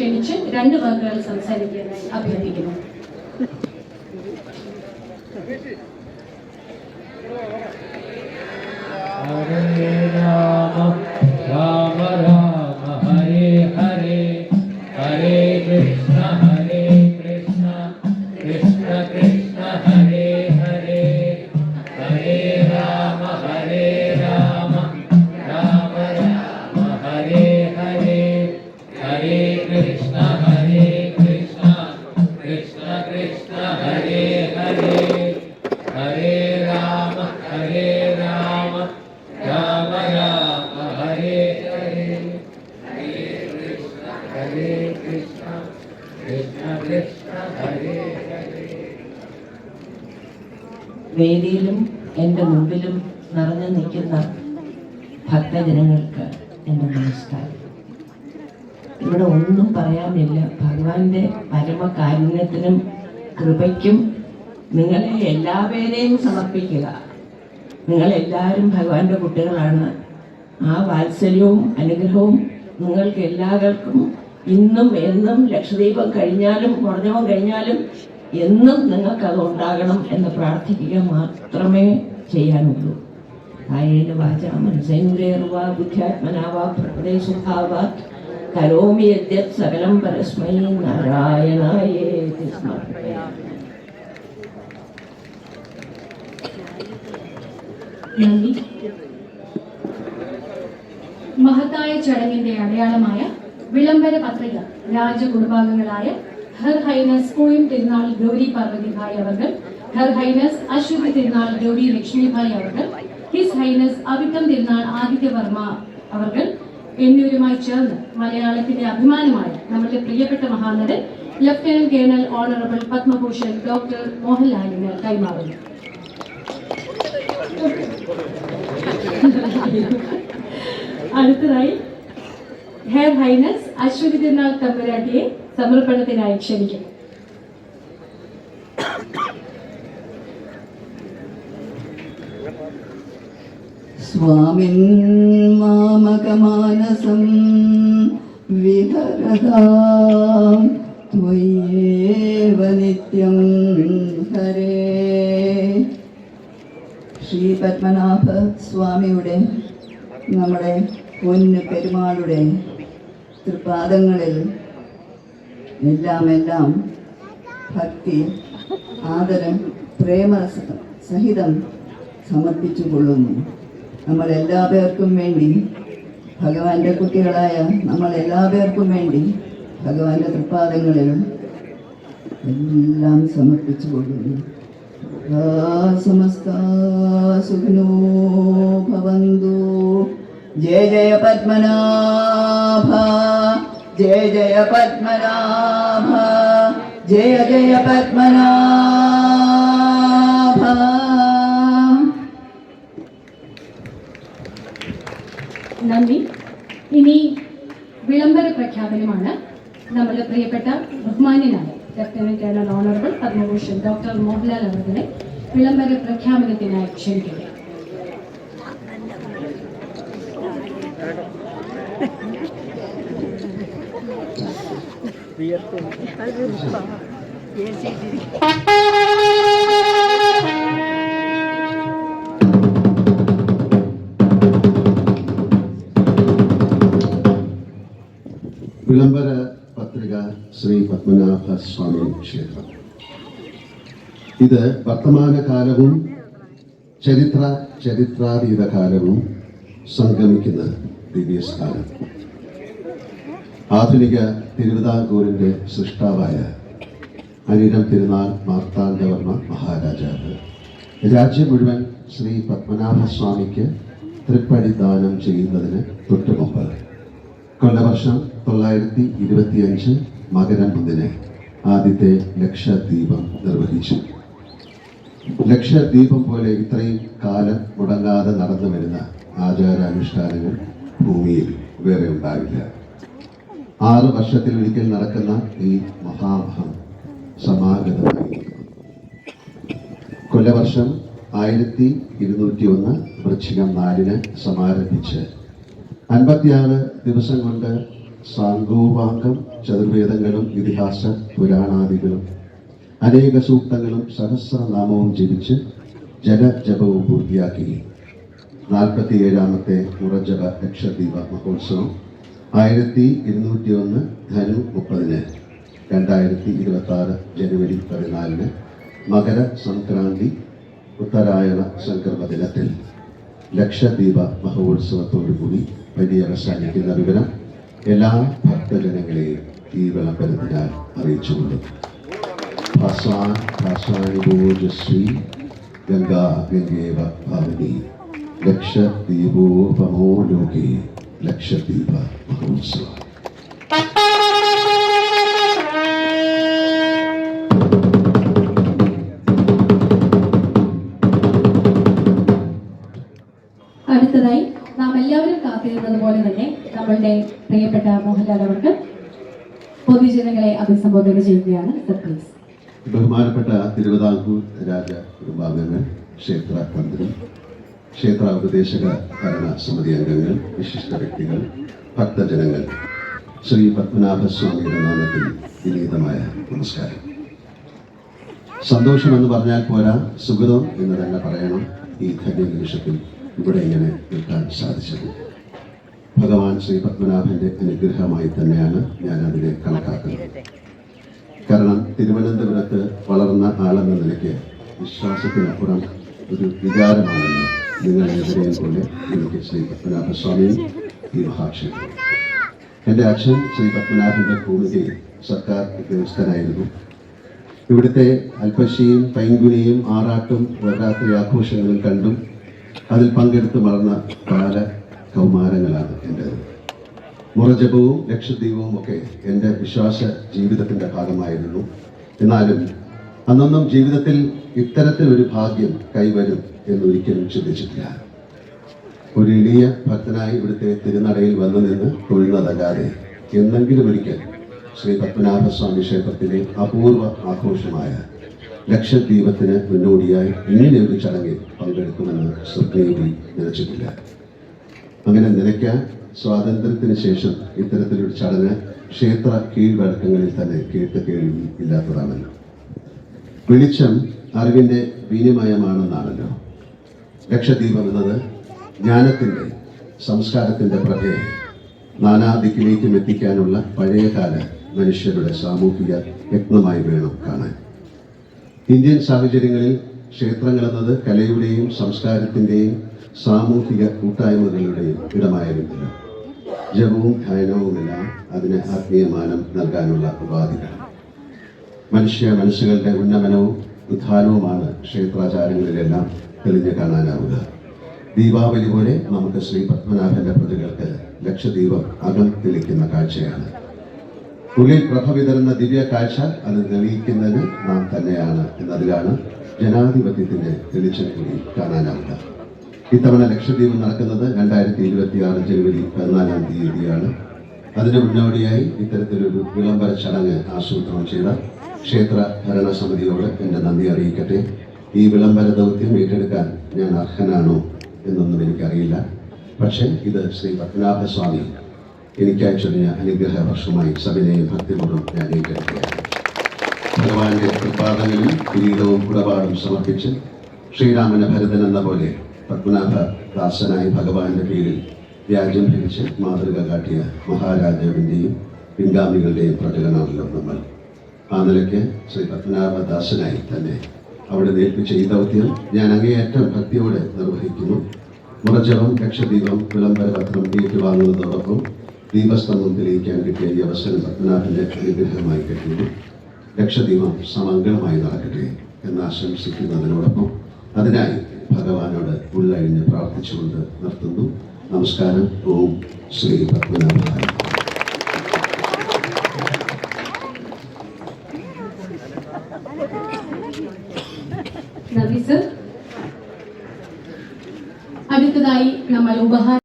ക്ഷണിച്ച് രണ്ട് വാക്കുകൾ സംസാരിക്കാനായി അഭ്യർത്ഥിക്കുന്നു. Hare രാമ നിൽക്കുന്ന ഭക്തജനങ്ങൾക്ക് എന്റെ നമസ്കാരം. ഇവിടെ ഒന്നും പറയാനില്ല. ഭഗവാന്റെ പരമകാരുണ്യത്തിനും കൃപയ്ക്കും നിങ്ങളെ എല്ലാവരെയും സമർപ്പിക്കുക. നിങ്ങൾ നിങ്ങളെല്ലാവരും ഭഗവാന്റെ കുട്ടികളാണ്. ആ വാത്സല്യവും അനുഗ്രഹവും നിങ്ങൾക്ക് എല്ലാവർക്കും ഇന്നും എന്നും ലക്ഷദീപം കഴിഞ്ഞാലും കുറഞ്ഞവം കഴിഞ്ഞാലും എന്നും നിങ്ങൾക്കത് ഉണ്ടാകണം എന്ന് പ്രാർത്ഥിക്കുക മാത്രമേ ചെയ്യാനുള്ളൂ. കായേന വാച മനസേന്ദ്രിയർവാ ബുദ്ധ്യാത്മനാവാ പ്രകൃതിസുഖാവാ കരോമി യദ്യത് സകലം പരസ്മൈ നാരായണായേതി സമർപ്പയാമി. നന്ദി. മഹത്തായ ചടങ്ങിന്റെ അടയാളമായ വിളംബര പത്രിക രാജകുടുംബാംഗങ്ങളായ ഹർ ഹൈനസ് കോയും തിരുനാൾ ഗൗരി പാർവതിഭായ് അവർ ഹർ ഹൈനസ് അശ്വതി തിരുനാൾ ഗൗരി ലക്ഷ്മിഭായ് അവർ ഹിസ് ഹൈനസ് അവിട്ടം തിരുനാൾ ആദിത്യവർമ്മ അവർ എന്നിവരുമായി ചേർന്ന് മലയാളത്തിന്റെ അഭിമാനമായ നമ്മുടെ പ്രിയപ്പെട്ട മഹാനടൻ lieutenant colonel honourable Padma Bhushan doctor മോഹൻലാലിന് കൈമാറുന്നു. അടുത്തതായി ഹെയർ ഹൈനസ് അശ്വതി തിരുനാൾ തമ്പുരാട്ടിയെ സമർപ്പണത്തിനായി ക്ഷണിക്കും स्वामिन् मामकमानसं विहरता त्वय्येव नित्यं ഹരേ ശ്രീ പത്മനാഭ സ്വാമിയുടെ നമ്മുടെ പൊന്ന് പെരുമാളുടെ തൃപാദങ്ങളിൽ എല്ലാം എല്ലാം ഭക്തി ആദരം പ്രേമ സഹിതം സമർപ്പിച്ചു കൊള്ളുന്നു നമ്മൾ എല്ലാ പേർക്കും വേണ്ടി ഭഗവാന്റെ കുട്ടികളായ നമ്മൾ എല്ലാ പേർക്കും വേണ്ടി ഭഗവാന്റെ തൃപ്പാദങ്ങളിൽ എല്ലാം സമർപ്പിച്ചു കൊടുക്കുന്നു സമസ്ത സുഖിനോ ജയ ജയ പത്മനാഭ ജയ ജയ പത്മനാഭ ജയ ജയ പത്മനാഭ നന്ദി ഇനി വിളംബര പ്രഖ്യാപനമാണ് നമ്മുടെ പ്രിയപ്പെട്ട ബഹുമാന്യനായ lieutenant colonel honourable Padma Bhushan doctor Mohanlal അവരുടെ വിളംബര പ്രഖ്യാപനത്തിനായി ക്ഷണിക്കുക വിളംബര പത്രിക ശ്രീ പത്മനാഭ സ്വാമി ക്ഷേത്രം. ഇത് വർത്തമാനകാലവും ചരിത്ര ചരിത്രാതീത കാലവും സംഗമിക്കുന്ന ദിവ്യസ്ഥാനം. ആധുനിക തിരുവിതാംകൂറിന്റെ സൃഷ്ടാവായ അനിരം തിരുനാൾ മാർത്താണ്ഡവർമ്മ മഹാരാജാവ്. രാജ്യം മുഴുവൻ ശ്രീ പത്മനാഭ സ്വാമിക്ക് തൃപ്പടി ദാനം ചെയ്യുന്നതിന് തൊട്ടുമുമ്പ് കൊല്ലവർഷം തൊള്ളായിരത്തി ഇരുപത്തിയഞ്ച് മകരം ഒന്നിന് ആദ്യത്തെ ലക്ഷദ്വീപം നിർവഹിച്ചു. ലക്ഷദ്വീപം പോലെ ഇത്രയും കാലം മുടങ്ങാതെ നടന്നു വരുന്ന ആചാരാനുഷ്ഠാനങ്ങൾ ഭൂമിയിൽ വേറെ ഉണ്ടാവില്ല. ആറ് വർഷത്തിൽ ഒരിക്കൽ നടക്കുന്ന ഈ മഹാമഹം സമാഗതമായി. കൊല്ലവർഷം ആയിരത്തി ഇരുന്നൂറ്റി ഒന്ന് വൃശ്ചികം നാലിന് സമാരംഭിച്ച് അൻപത്തിയാറ് ദിവസം കൊണ്ട് സാങ്കോപാംഗം ചതുർവേദങ്ങളും ഇതിഹാസ പുരാണാദികളും അനേക സൂക്തങ്ങളും സഹസ്രനാമവും ജപിച്ച് ജലജപവും പൂർത്തിയാക്കി. നാൽപ്പത്തിയേഴാമത്തെ മുറജപ ലക്ഷദ്വീപ മഹോത്സവം ആയിരത്തി ഇരുന്നൂറ്റി ഒന്ന് ധനു മുപ്പതിന് രണ്ടായിരത്തി ഇരുപത്തി ആറ് ജനുവരി പതിനാലിന് മകര സംക്രാന്തി ഉത്തരായണ സംക്രമ ദിനത്തിൽ ലക്ഷദ്വീപ മഹോത്സവത്തോടുകൂടി പര്യവസാനിക്കുന്ന വിവരം എല്ലാ ഭക്തജനങ്ങളെയും ഈ വിളംബരത്തിനാൽ അറിയിച്ചുകൊള്ളുന്നു ഭാസാൻ ഭാസാനുഭോജസ്വി ഗംഗാ ഗംഗേവ ഭാവനി ലക്ഷദ്വീപോപമോ ലോകേ ലക്ഷദ്വീപ മഹോത്സവം അടുത്തതായി നാം എല്ലാവരും കാത്തിരുന്നത് പോലെ തന്നെ നമ്മളുടെ പ്രിയപ്പെട്ട മോഹൻലാൽ അവർക്ക് പൊതുജനങ്ങളെ അഭിസംബോധന ചെയ്യുകയാണ്. സർ പ്ലീസ് ബഹുമാനപ്പെട്ട തിരുവിതാംകൂർ രാജ കുടുംബാംഗങ്ങൾ ക്ഷേത്ര തന്ത്രി ക്ഷേത്ര ഉപദേശക ഭരണ സമിതി അംഗങ്ങൾ വിശിഷ്ട വ്യക്തികൾ ഭക്തജനങ്ങൾ. ശ്രീ പത്മനാഭസ്വാമിയുടെ നാമത്തിൽ വിനീതമായ നമസ്കാരം. സന്തോഷം എന്ന് പറഞ്ഞാൽ പോരാ സുഗതം എന്ന് തന്നെ പറയണം. ഈ ധന്യ നിമിഷത്തിൽ ഇവിടെ ഇങ്ങനെ നിൽക്കാൻ സാധിച്ചത്. ഭഗവാൻ ശ്രീ പത്മനാഭന്റെ അനുഗ്രഹമായി തന്നെയാണ് ഞാൻ അതിനെ കണക്കാക്കുന്നത്. കാരണം തിരുവനന്തപുരത്ത് വളർന്ന ആളെന്ന നിലയ്ക്ക് വിശ്വാസത്തിനപ്പുറം ഒരു വികാരമാണെന്ന് നിങ്ങൾ എതിരെയും പോലെ എനിക്ക് ശ്രീ പത്മനാഭസ്വാമിയും ഈ മഹാക്ഷേത്രം. എന്റെ അച്ഛൻ ശ്രീ പത്മനാഭന്റെ ഭൂമിയിൽ സർക്കാർ ഉദ്യോഗസ്ഥനായിരുന്നു. ഇവിടുത്തെ അൽപ്പശിയും പൈങ്കുനിയും ആറാട്ടും നവരാത്രി ആഘോഷങ്ങളും കണ്ടും അതിൽ പങ്കെടുത്ത് വളർന്ന കാല കൗമാരങ്ങളാണ് എന്റേത് മുറജപവും ലക്ഷദ്വീപവും ഒക്കെ എന്റെ വിശ്വാസ ജീവിതത്തിന്റെ ഭാഗമായിരുന്നു. എന്നാലും അന്നൊന്നും ജീവിതത്തിൽ ഇത്തരത്തിൽ ഒരു ഭാഗ്യം കൈവരും എന്നൊരിക്കലും ചിന്തിച്ചിട്ടില്ല. ഒരു എളിയ ഭക്തനായി ഇവിടുത്തെ തിരുനടയിൽ വന്നു നിന്ന് തൊഴുന്നതല്ലാതെ എന്നെങ്കിലും ഒരിക്കൽ ശ്രീ പത്മനാഭസ്വാമി ക്ഷേത്രത്തിലെ അപൂർവ ആഘോഷമായ ലക്ഷദ്വീപത്തിന് മുന്നോടിയായി ഇങ്ങനെ ഒരു ചടങ്ങിൽ പങ്കെടുക്കുമെന്ന് സ്വപ്നയിൽ നിലച്ചിട്ടില്ല. അങ്ങനെ നിലയ്ക്കാൻ സ്വാതന്ത്ര്യത്തിന് ശേഷം ഇത്തരത്തിലൊരു ചടങ്ങ് ക്ഷേത്ര കീഴ്വഴക്കങ്ങളിൽ തന്നെ കേട്ട് കേൾവി ഇല്ലാത്തതാണല്ലോ വെളിച്ചം അറിവിന്റെ വിനിമയമാണെന്നാണല്ലോ. ലക്ഷദ്വീപം എന്നത് ജ്ഞാനത്തിന്റെ സംസ്കാരത്തിന്റെ പ്രഭയെ നാനാദിക്കിലേക്കും എത്തിക്കാനുള്ള പഴയകാല മനുഷ്യരുടെ സാമൂഹിക യത്നമായി വേണം കാണാൻ. ഇന്ത്യൻ സാഹചര്യങ്ങളിൽ ക്ഷേത്രങ്ങൾ എന്നത് കലയുടെയും സംസ്കാരത്തിന്റെയും സാമൂഹിക കൂട്ടായ്മകളുടെയും ഇടമായിരുന്നില്ല ജപവും ധ്യാനവുമെല്ലാം അതിന് ആത്മീയമാനം നൽകാനുള്ള ഉപാധികൾ. മനുഷ്യ മനസ്സുകളുടെ ഉന്നമനവും ഉദ്ധാനവുമാണ് ക്ഷേത്രാചാരങ്ങളിലെല്ലാം തെളിഞ്ഞു കാണാനാവുക. ദീപാവലി പോലെ നമുക്ക് ശ്രീ പത്മനാഭന്റെ പ്രതികൾക്ക് ലക്ഷദ്വീപം അകം തെളിക്കുന്ന കാഴ്ചയാണ്. ഉള്ളിൽ പ്രഭ വിതരുന്ന ദിവ്യ കാഴ്ച അത് തെളിയിക്കുന്നതിന് നാം തന്നെയാണ് എന്നതിലാണ് ജനാധിപത്യത്തിന്റെ തെളിച്ചം കൂടി കാണാനാവുക. ഇത്തവണ ലക്ഷദ്വീപ് നടക്കുന്നത് രണ്ടായിരത്തി ഇരുപത്തി ആറ് ജനുവരി പതിനാലാം തീയതിയാണ്. അതിന് മുന്നോടിയായി ഇത്തരത്തിലൊരു വിളംബര ചടങ്ങ് ആസൂത്രണം ചെയ്ത ക്ഷേത്ര ഭരണസമിതിയോട് എന്റെ നന്ദി അറിയിക്കട്ടെ. ഈ വിളംബര ദൗത്യം ഏറ്റെടുക്കാൻ ഞാൻ അർഹനാണോ എന്നൊന്നും എനിക്കറിയില്ല. പക്ഷേ ഇത് ശ്രീ പത്മനാഭസ്വാമി എനിക്കയച്ചൊരിഞ്ഞ അനുഗ്രഹ വർഷമായി സബിനെയും ഭക്തിപൂർവം ഞാൻ ഏറ്റെടുക്കുകയാണ്. ഭഗവാന്റെ പ്രഭാതങ്ങളിൽ കിരീടവും കുടപാടും സമർപ്പിച്ച് ശ്രീരാമന ഭരതൻ എന്ന പോലെ പത്മനാഭ ദാസനായി ഭഗവാന്റെ പേരിൽ രാജ്യം ഭരിച്ച് മാതൃക കാട്ടിയ മഹാരാജാവിന്റെയും പിൻഗാമികളുടെയും പ്രജകളാണല്ലോ നമ്മൾ. ആ നിലയ്ക്ക് ശ്രീ പത്മനാഭദാസനായി തന്നെ അവിടെ നേൽപ്പിച്ച ഈ ദൗത്യം ഞാൻ അങ്ങേയറ്റം ഭക്തിയോടെ നിർവഹിക്കുന്നു. മുറജപം ലക്ഷദ്വീപം വിളംബര പത്രം ഏറ്റുവാങ്ങുന്നതോടൊപ്പം ദീപസ്തംഭം തെളിയിക്കാൻ കിട്ടിയ ഈ അവസരം പത്മനാഭന്റെ അനുഗ്രഹമായി കിട്ടുന്നു ലക്ഷദ്വീപം സമംഗളമായി നടക്കട്ടെ എന്ന് ആശംസിക്കുന്നതിനോടൊപ്പം അതിനായി ഭഗവാനോട് ഉള്ളഴിഞ്ഞ് പ്രാർത്ഥിച്ചുകൊണ്ട് നിർത്തുന്നു. നമസ്കാരം. ഓം ശ്രീ പത്മനാഭ നന്ദി അടുത്തതായി നമ്മൾ ഉപഹാര